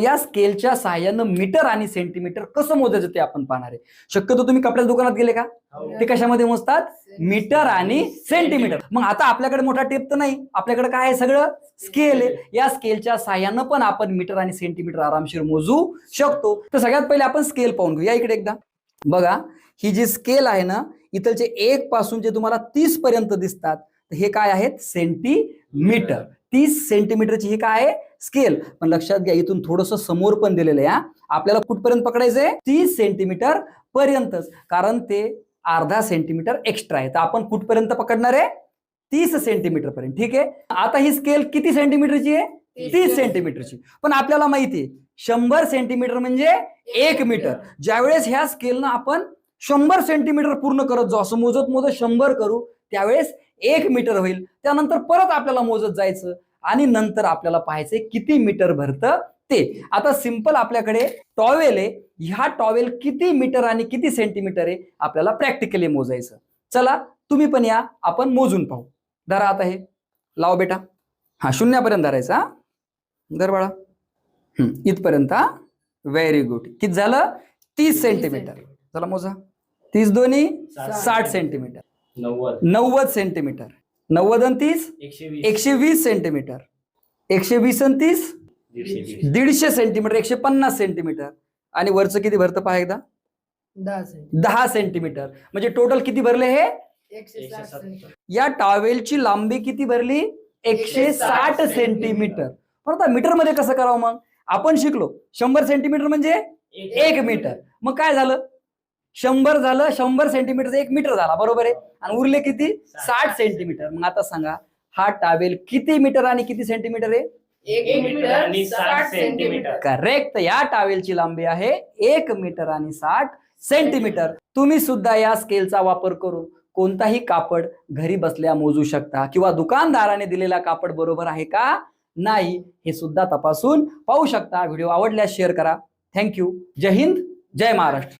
या स्केलच्या सहाय्यानं मीटर आणि सेंटीमीटर कसं मोजायचं ते आपण पाहणार आहे. शक्यतो तुम्ही कपड्याच्या दुकानात गेले का? ते कशामध्ये मोजतात? मीटर आणि सेंटीमीटर. मग आता आपल्याकडे मोठा टेप तर नाही. आपल्याकडे काय आहे सगळं? स्केल आहे. या स्केलच्या सहाय्यानं पण आपण मीटर आणि सेंटीमीटर आरामशीर मोजू शकतो. तर सगळ्यात पहिले आपण स्केल पाहून घेऊ. या इकडे एकदा. बघा ही जी स्केल आहे ना इथलचे एक पासून जे तुम्हाला तीस पर्यंत दिसतात हे काय आहेत? सेंटीमीटर. तीस सेंटीमीटरची ही काय आहे? स्केल पण लक्षात घ्या इथून थोडस समोर पण दिलेलं आहे. आपल्याला कुठपर्यंत पकडायचंय? तीस सेंटीमीटर पर्यंतच. कारण ते अर्धा सेंटीमीटर एक्स्ट्रा आहे. तर आपण कुठपर्यंत पकडणार आहे? तीस सेंटीमीटर पर्यंत. ठीक आहे? आता ही स्केल किती सेंटीमीटरची आहे? तीस. सेंटीमीटरची पण आपल्याला माहिती आहे शंभर सेंटीमीटर म्हणजे एक मीटर. ज्यावेळेस ह्या स्केलनं आपण शंभर सेंटीमीटर पूर्ण करत जाऊ असं मोजत मोजत शंभर करू त्यावेळेस एक मीटर होईल. त्यानंतर परत आपल्याला मोजत जायचं आणि नंतर आपल्याला पाहायचंय किती मीटर भरतं ते. आता सिंपल आपल्याकडे टॉवेल आहे. ह्या टॉवेल किती मीटर आणि किती सेंटीमीटर आहे आपल्याला प्रॅक्टिकली मोजायचं. चला तुम्ही पण या. आपण मोजून पाहू. धरा आता हे. लाव बेटा. हा शून्यापर्यंत धरायचा हा. धर बाळा इथपर्यंत हा. व्हेरी गुड किती झालं? तीस सेंटीमीटर. चला मोजा. तीस दोन्ही साठ सेंटीमीटर. नव्वद. नव्वद सेंटीमीटर. नव्वद आणि तीस? एकशे वीस. एकशे वीस सेंटीमीटर. एकशे वीस आणि तीस? दीडशे वीस. दीडशे सेंटीमीटर एकशे पन्नास सेंटीमीटर. आणि वरचं किती भरतं पहा एकदा? दहा सेंट दहा सेंटीमीटर. म्हणजे टोटल किती भरले हे? एकशे एकशे साठ. साठ. सेंट या टॉवेलची लांबी किती भरली? एकशे साठ सेंटीमीटर. पण आता मीटरमध्ये कसं करावं मग? आपण शिकलो. शंभर सेंटीमीटर म्हणजे एक मीटर. मग काय झालं? शंभर झालं शंभर सेंटीमीटर एक मीटर झाला बरोबर आहे? आणि उरले किती? साठ सेंटीमीटर मग आता सांगा हा टावेल किती मीटर आणि किती सेंटीमीटर आहे? एक मीटर आणि साठ सेंटीमीटर करेक्ट. या टावेलची लांबी आहे एक मीटर आणि साठ सेंटीमीटर तुम्ही सुद्धा या स्केलचा वापर करून कोणताही कापड घरी बसल्या मोजू शकता किंवा दुकानदाराने दिलेला कापड बरोबर आहे का? नाही हे सुद्धा तपासून पाहू शकता. व्हिडिओ आवडल्यास शेअर करा. थँक्यू जय हिंद जय महाराष्ट्र.